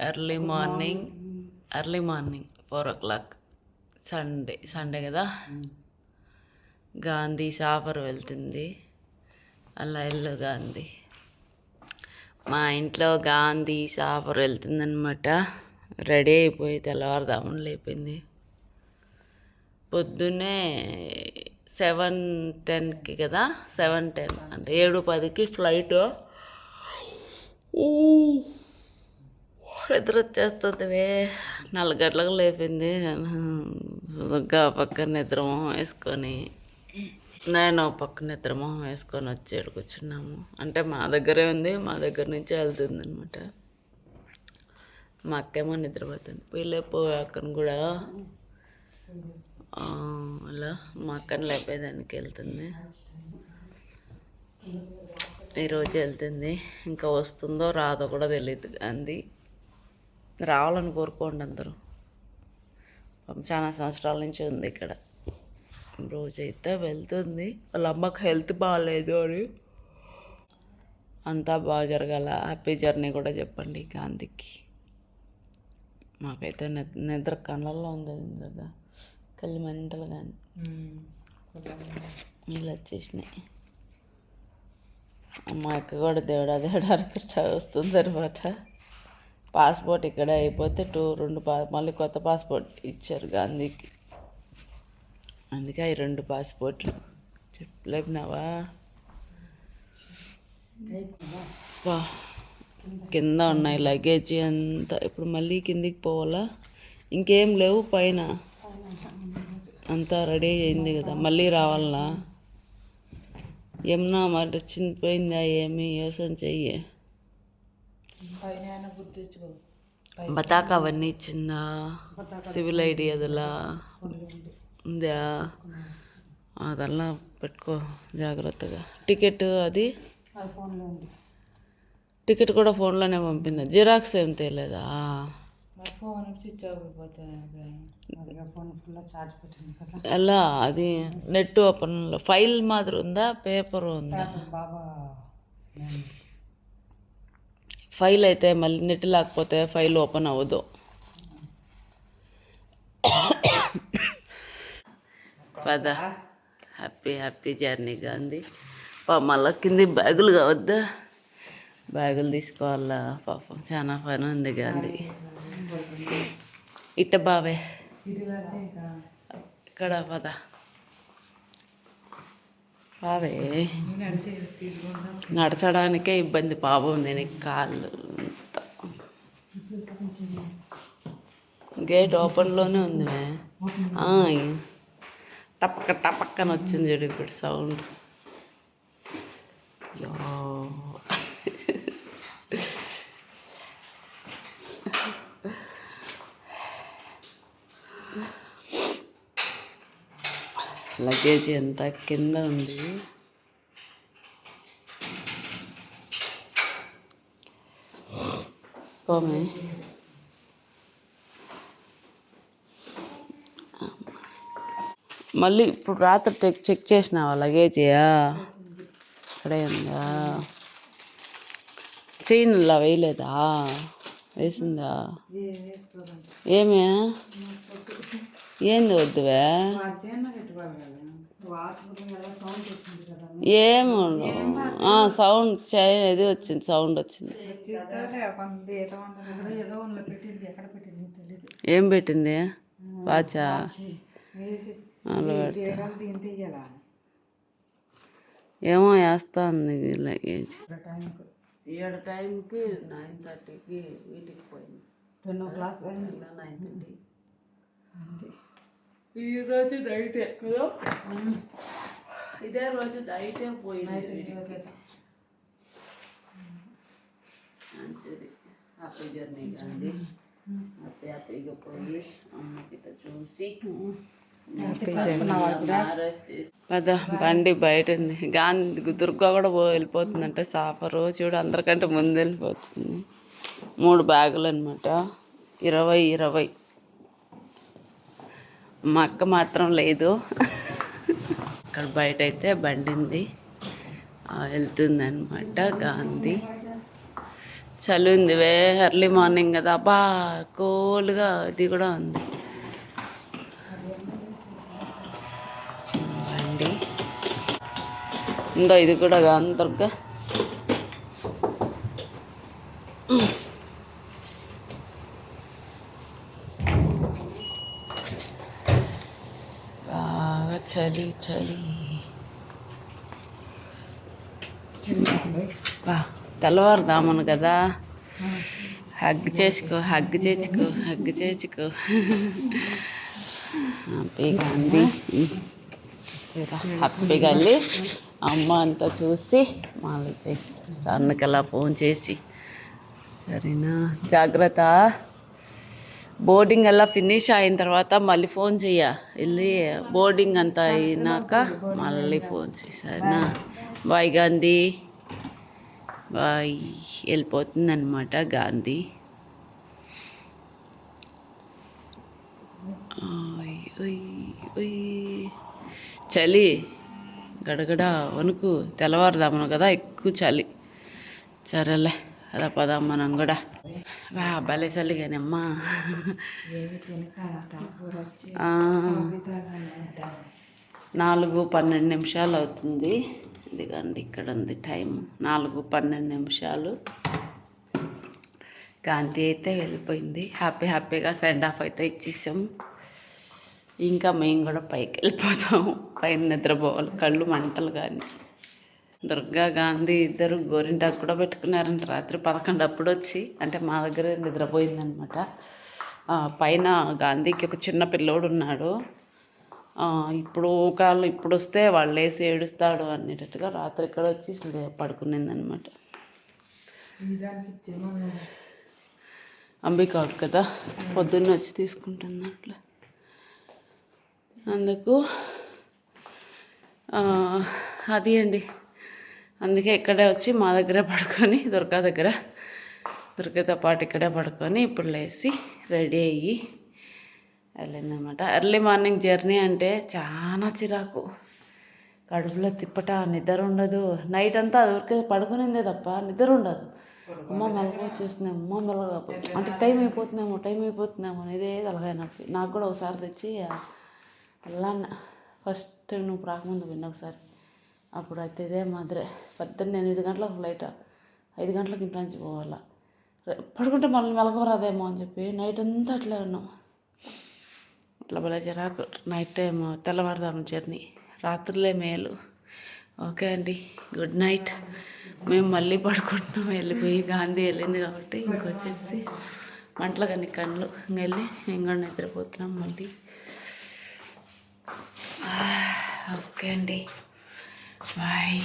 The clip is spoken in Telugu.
Early morning early morning four o'clock Sunday Sunday కదా? గాంధీ సాఫర్ వెళ్తుంది. అలా ఇల్లు గాంధీ. మా ఇంట్లో గాంధీ సాఫర్ వెళ్తుందనమాట రెడీ అయిపోయి తెల్లవారుదామని లేపింది. పొద్దున్నే సెవెన్ టెన్కి కదా? సెవెన్ టెన్ అంటే ఏడు పదికి ఫ్లైట్ నిద్ర వచ్చేస్తుంది. నాలుగు గంటలకు లేపింది. గా పక్కన నిద్ర మొహం వేసుకొని నేను ఒక పక్క నిద్ర మొహం వేసుకొని వచ్చి కూర్చున్నాము. అంటే మా దగ్గరే ఉంది మా దగ్గర నుంచి వెళ్తుంది అనమాట మా అక్కేమో నిద్రపోతుంది. పోయిలేపో అక్కను కూడా. అలా మా అక్కని లేపేదానికి వెళ్తుంది. ఈరోజు వెళ్తుంది. ఇంకా వస్తుందో రాదో కూడా తెలియదు అంది. రావాలని కోరుకోండి అందరూ. చాలా సంవత్సరాల నుంచి ఉంది ఇక్కడ. రోజైతే వెళ్తుంది. వాళ్ళ అమ్మకి హెల్త్ బాగాలేదు అని. అంతా బాగా జరగాల. హ్యాపీ జర్నీ కూడా చెప్పండి గాంధీకి. మాకైతే నిద్ర కళ్ళల్లో ఉంది నిద్రగా కళ్ళు మంటలు కానీ నీళ్ళు వచ్చేసినాయి. అమ్మ అక్క కూడా దేవుడా దేవుడా అనుకుంటా వస్తుంది అనమాట పాస్పోర్ట్ ఇక్కడ అయిపోతే టూ రెండు పా మళ్ళీ కొత్త పాస్పోర్ట్ ఇచ్చారు గాంధీకి. అందుకే ఈ రెండు పాస్పోర్ట్లు. చెప్పలేపినావా కింద ఉన్నాయి లగేజ్ అంతా. ఇప్పుడు మళ్ళీ కిందికి పోవాలా? ఇంకేం లేవు పైన. అంతా రెడీ అయింది కదా. మళ్ళీ రావాలా? ఏమన్నా మరి చిందిపోయిందా ఏమి? యోసం చెయ్యి. బతాక అవన్నీ ఇచ్చిందా? సివిల్ ఐడి అదలా? ఉందా? అదల్లా పెట్టుకో జాగ్రత్తగా. టికెట్ అది? టికెట్ కూడా ఫోన్లోనే పంపిందా? జిరాక్స్ ఏం తేలేదా? కదా. ఎలా? అది నెట్ ఓపెన్ ఫైల్ మాదిరి ఉందా? పేపర్ ఉందా? బాబా ఫైల్ అయితే మళ్ళీ నెట్ లేకపోతే ఫైల్ ఓపెన్ అవ్వదు. పద. Happy happy journey Gandhi. పా మళ్ళా కింది బ్యాగులు కావద్దా? బ్యాగులు తీసుకోవాలా? పాపం చాలా పని ఉంది గాంధీ. ఇట్ట బావే. ఇక్కడ పద. తీసుకుంటాం నడచడానికే ఇబ్బంది పాపం దీనికి కాళ్ళు అంతా. గేట్ ఓపెన్లోనే ఉంది మే. టపక్క టపక్కన వచ్చింది చూడు ఇప్పుడు సౌండ్ యో. లగేజ్ ఎంత కింద ఉంది? పోమే. మళ్ళీ ఇప్పుడు రాత్రి చెక్ చెక్ చేసినావా లగేజియా? ఇక్కడే ఉందా? చైన్ ఇలా వేయలేదా? వేసిందా? ఏమే? ఏంది వద్దువే? ఏమో సౌండ్ చైన్ ఇది వచ్చింది సౌండ్ వచ్చింది. ఏం పెట్టింది? వాచా? ఏమో వేస్తా ఉంది లగేజ్ టైంకి. ఏడు టైంకి నైన్ థర్టీకి వీటికి పోయింది. Ten o'clock nine thirty ఈ రోజు నైట్ ఎక్కడో ఇదే రోజు నైటే పోయింది. మంచిది. హ్యాపీ జర్నీ కానీ హ్యాపీ హ్యాపీగా పోయి అమ్మకి ఇట్లా చూసి పద బండి బయట ఉంది గాంధీ దుర్గా కూడా పో వెళ్ళిపోతుందంటే. సాఫరు చూడు అందరికంటే ముందు వెళ్ళిపోతుంది. మూడు బ్యాగులు అనమాట ఇరవై ఇరవై. మా అక్క మాత్రం లేదు. అక్కడ బయట అయితే బండి ఉంది వెళ్తుంది అనమాట గాంధీ. చలి ఉంది వే ఎర్లీ మార్నింగ్ కదా. బా కూల్గా ఇది కూడా ఉంది. బండి. ఇందో ఇది కూడా అందరుగా బాగా చలి చలి. బా తెల్లవారుదామను కదా. హగ్ చేసుకో హగ్ చేసుకో హగ్ చేసుకో. హ్యాపీగా ఉంది. హ్యాపీగా వెళ్ళి అమ్మ అంతా చూసి మళ్ళీ చెయ్యి సన్నకలా ఫోన్ చేసి. సరేనా? జాగ్రత్త. బోర్డింగ్ అలా ఫినిష్ అయిన తర్వాత మళ్ళీ ఫోన్ చెయ్య. వెళ్ళి బోర్డింగ్ అంతా అయినాక మళ్ళీ ఫోన్ చేయి బాయ్ గాంధీ. బాయ్. వెళ్ళిపోతుంది అనమాట గాంధీ. ఆయ్, చలి. గడగడ వణుకు తెల్లవారుదామను కదా ఎక్కువ చలి. సరేలే. అదా పదాం మనం కూడా. వా భలే చలి కానీ అమ్మా ఏమి తినక తాపూర వచ్చి ఆ, నాలుగు పన్నెండు నిమిషాలు అవుతుంది. ఇదిగండి ఇక్కడ ఉంది టైం. నాలుగు పన్నెండు నిమిషాలు. కాంతి అయితే వెళ్ళిపోయింది. హ్యాపీ హ్యాపీగా సెండ్ ఆఫ్ అయితే ఇచ్చేసాం. ఇంకా మేము కూడా పైకి వెళ్ళిపోతాము పైన నిద్రపోవాలి. కళ్ళు మంటలు కానీ. దుర్గా గాంధీ ఇద్దరు గోరింటాకు కూడా పెట్టుకున్నారంట. రాత్రి పదకొండు అప్పుడు వచ్చి అంటే మా దగ్గర నిద్రపోయిందనమాట. పైన గాంధీకి ఒక చిన్న పిల్లోడు ఉన్నాడు. ఇప్పుడు కాళ్ళు ఇప్పుడు వస్తే వాళ్ళు వేసి ఏడుస్తాడు అనేటట్టుగా రాత్రి ఇక్కడ వచ్చి పడుకునిందనమాట. ఇచ్చేమన్నా అంబికాకు కదా పొద్దున్న వచ్చి తీసుకుంటుంది అట్లా అందుకు అది అండి. అందుకే ఇక్కడే వచ్చి మా దగ్గరే పడుకొని దుర్గా దగ్గర. దుర్గతో పాటు ఇక్కడే పడుకొని ఇప్పుడు లేచి రెడీ అయ్యి వెళ్ళిందనమాట ఎర్లీ మార్నింగ్ జర్నీ అంటే చాలా చిరాకు. కడుపులో తిప్పట నిద్ర ఉండదు. నైట్ అంతా అది ఊరికే పడుకునిందే తప్ప నిద్ర ఉండదు. అమ్మ మెలగ వచ్చేస్తుంది అమ్మ మెలగ అంటే టైం అయిపోతుందేమో టైం అయిపోతుందేమో అనేదే ఇదే తలకాయ నొప్పి. నాకు కూడా ఒకసారి తెచ్చి అలా ఫస్ట్ నువ్వు రాకముందు విన్న ఒకసారి. అప్పుడు అయితే ఇదే మాదిరే. పొద్దున్న ఎనిమిది గంటలకు ఫ్లైట్ ఐదు గంటలకు ఇంటి నుంచి పోవాలా. పడుకుంటే మళ్ళీ మెలగరాదేమో అని చెప్పి నైట్ అంతా అట్లే ఉన్నాం. అట్లా భలే చిరాకు. నైట్ టైం తెల్లవారుదాము జర్నీ రాత్రులే మేలు. ఓకే అండి. గుడ్ నైట్ మేము మళ్ళీ పడుకుంటున్నాం. వెళ్ళిపోయి గాంధీ వెళ్ళింది కాబట్టి ఇంకొచ్చేసి మంటలు కానీ కళ్ళు వెళ్ళి మేము కూడా నిద్రపోతున్నాం మళ్ళీ. Ah, ఓకే అండి. బాయ్